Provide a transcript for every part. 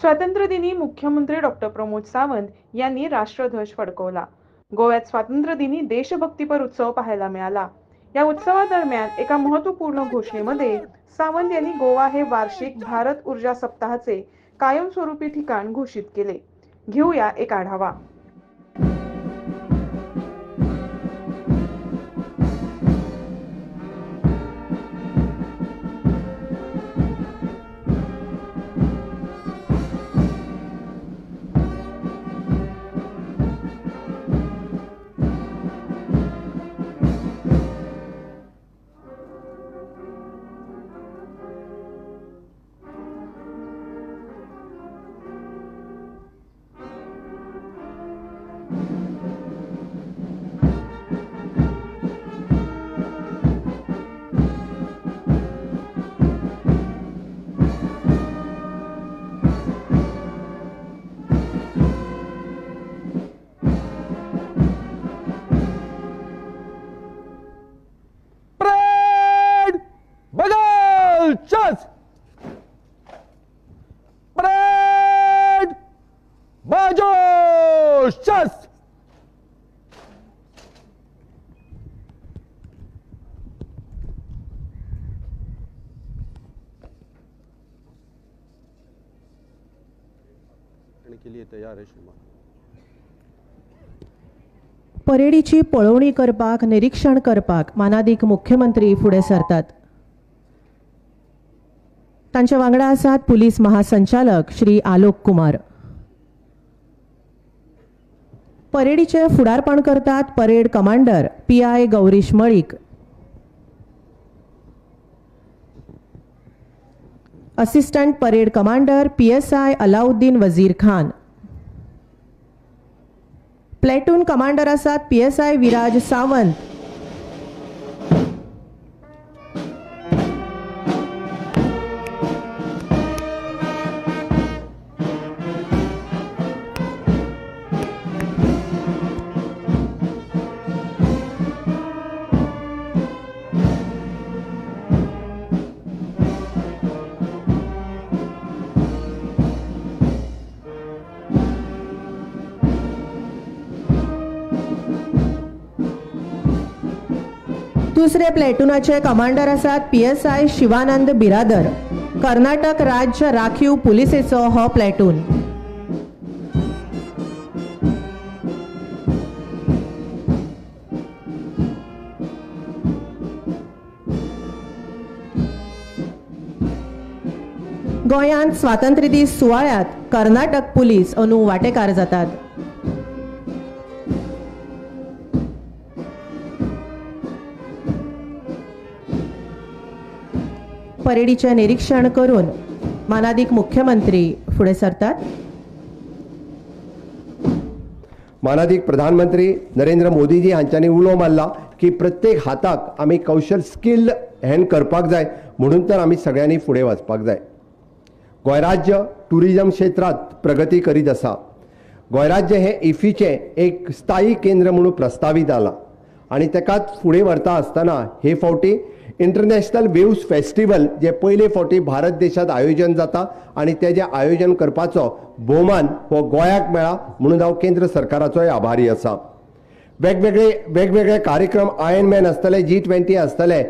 स्वातंत्र्यदिनी मुख्यमंत्री डॉक्टर प्रमोद सावंत यांनी राष्ट्रध्वज फडकवला. गोव्यात स्वातंत्र्यदिनी देशभक्तीपर उत्सव पाहायला मिळाला. या उत्सवादरम्यान एका महत्त्वपूर्ण घोषणेमध्ये सावंत यांनी गोवा हे वार्षिक भारत ऊर्जा सप्ताहाचे कायमस्वरूपी ठिकाण घोषित केले. घेऊया एक आढावा. के लिए तैयार है श्रीमान परेडीची पळवणी करपाक निरीक्षण करपाक मानादीक मुख्यमंत्री फुडें सरतात. तांचे वांगडा आसात पुलीस महासंचालक श्री आलोक कुमार. परेडीचे फुडारपण करतात parade commander P I Gaurish Malik. Assistant parade commander P S I Alauddin Wazir Khan platoon commander आसात P S I Viraj Sawant दुसरे प्लेटूनाचे कमांडर आसात P S I Shivanand Biradar. Karnataka राज्य राखीव पुलिसेचो हो प्लेटून. गोंयांत स्वातंत्र्य दीस सुवाळ्यात कर्नाटक पुलीस अंदू वांटेकार जातात. परेडीचे निरीक्षण करून मानादीक मुख्यमंत्री फुडें सरतात. मानादीक प्रधानमंत्री नरेंद्र मोदीजी हांच्यांनी उलो मारला की प्रत्येक हाताक आमी कौशल स्किल हँड करपाक जाय म्हणून तर आमी सगळ्यांनी फुडें वचपाक जाय. गोंय राज्य टुरिजम क्षेत्रांत प्रगती करीत आसा गोंय राज्य हे इफीचें एक स्थायी केंद्र म्हणून प्रस्तावीत जाला आनी तेकाच फुडें व्हरता आसतना हे फावटी इंटरनॅशनल वेव्स फेस्टिवल जे पयले फावटी भारत देशांत आयोजन जाता आनी तेजें आयोजन करपाचो भोवमान हो गोंयाक मेळा म्हणून हांव केंद्र सरकाराचोय आभारी आसा वेगवेगळे वेगवेगळे कार्यक्रम आयन मॅन आसतले जी ट्वेंटी आसतले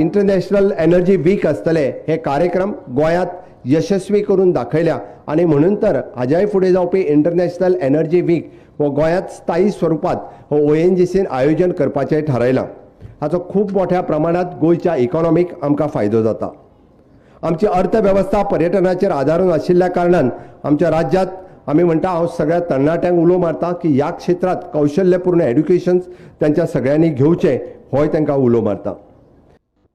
इंटरनॅशनल एनर्जी वीक आसतले हे कार्यक्रम गोंयांत यशस्वी करून दाखयल्या. आनी म्हणून तर हाज्याय फुडें जावपी इंटरनॅशनल एनर्जी वीक हो गोंयांत स्थायी स्वरुपात हो ओ एन जी सीन आयोजन करपाचें थारायलां हाचो खूब मोठ्या प्रमाणांत गोंयच्या इकॉनॉमीक आमकां फायदो जाता. आमची अर्थवेवस्था पर्यटनाचेर आदारून आशिल्ल्या कारणान आमच्या राज्यांत आमी म्हणटा हांव सगळ्या तरणाट्यांक उलो मारता की ह्या क्षेत्रांत कौशल्यपूर्ण एड्युकेशन तांच्या सगळ्यांनी घेवचें होय तांकां उलो मारता.